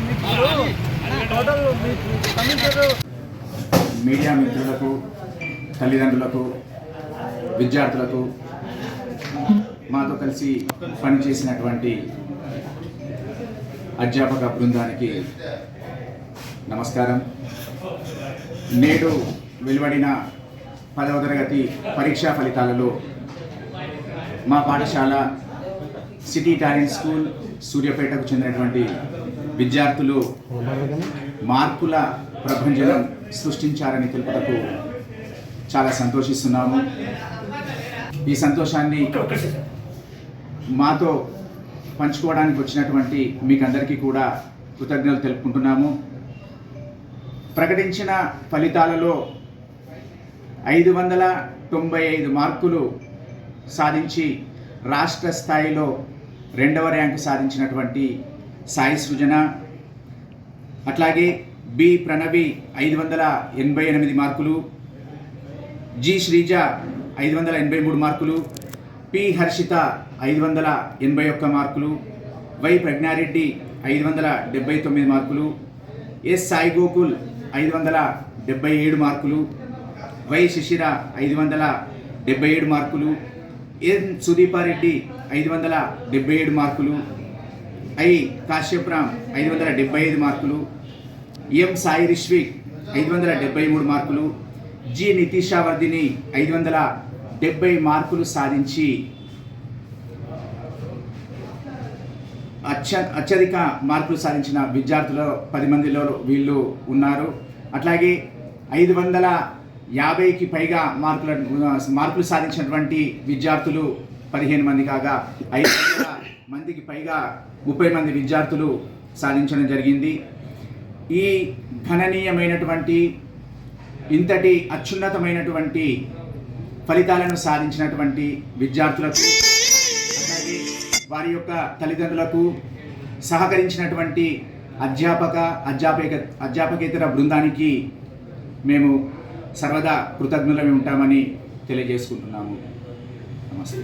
మీకు టోటల్ మీకు మీడియా మిత్రులకు తల్లిదండ్రులకు విద్యార్థులకు మాతో కలిసి పనిచేసినటువంటి అధ్యాపక బృందానికి నమస్కారం. నేడు వెలువడిన పదవ తరగతి పరీక్షా ఫలితాలలో మా పాఠశాల సిటీ టాలెంట్ స్కూల్ సూర్యాపేటకు చెందినటువంటి విద్యార్థులు మార్కుల ప్రభంజనం సృష్టించారని తెలుపుటకు చాలా సంతోషిస్తున్నాము. ఈ సంతోషాన్ని మాతో పంచుకోవడానికి వచ్చినటువంటి మీకందరికీ కూడా కృతజ్ఞతలు తెలుపుకుంటున్నాము. ప్రకటించిన ఫలితాలలో ఐదు వందల తొంభై ఐదు మార్కులు సాధించి రాష్ట్ర స్థాయిలో రెండవ ర్యాంకు సాధించినటువంటి సాయి సృజన. అట్లాగే బి ప్రణవి ఐదు వందల ఎనభై ఎనిమిది మార్కులు. జి శ్రీజ ఐదు వందల ఎనభై మూడు మార్కులు. పి హర్షిత ఐదు వందల ఎనభై ఒక్క మార్కులు. వై ప్రజ్ఞారెడ్డి ఐదు వందల డెబ్బై తొమ్మిది మార్కులు. ఎస్ సాయి గోకుల్ ఐదు వందల డెబ్బై ఏడు మార్కులు. వై శిశిర ఐదు వందల డెబ్బై ఏడు మార్కులు. ఎన్ సుదీపారెడ్డి ఐదు వందల డెబ్బై ఏడు మార్కులు. ఐ కాశ్యప్రామ్ ఐదు వందల డెబ్బై ఐదు మార్కులు ఎం సాయి రిష్విక్ ఐదు వందల డెబ్బై మూడు మార్కులు జి నితీషావర్ధిని ఐదు వందల డెబ్బై మార్కులు సాధించి అత్య అత్యధిక మార్కులు సాధించిన విద్యార్థులు పది మందిలో వీళ్ళు ఉన్నారు. అట్లాగే ఐదు వందల యాభైకి పైగా మార్కుల మార్కులు సాధించినటువంటి విద్యార్థులు పదిహేను మంది కాగా ఐదు వందల మందికి పైగా ముప్పై మంది విద్యార్థులు సాధించడం జరిగింది. ఈ గణనీయమైనటువంటి ఇంతటి అత్యున్నతమైనటువంటి ఫలితాలను సాధించినటువంటి విద్యార్థులకు అలాగే వారి యొక్క తల్లిదండ్రులకు సహకరించినటువంటి అధ్యాపక అధ్యాపక అధ్యాపకేతర బృందానికి మేము సర్వదా కృతజ్ఞులమే ఉంటామని తెలియజేసుకుంటున్నాము. నమస్తే.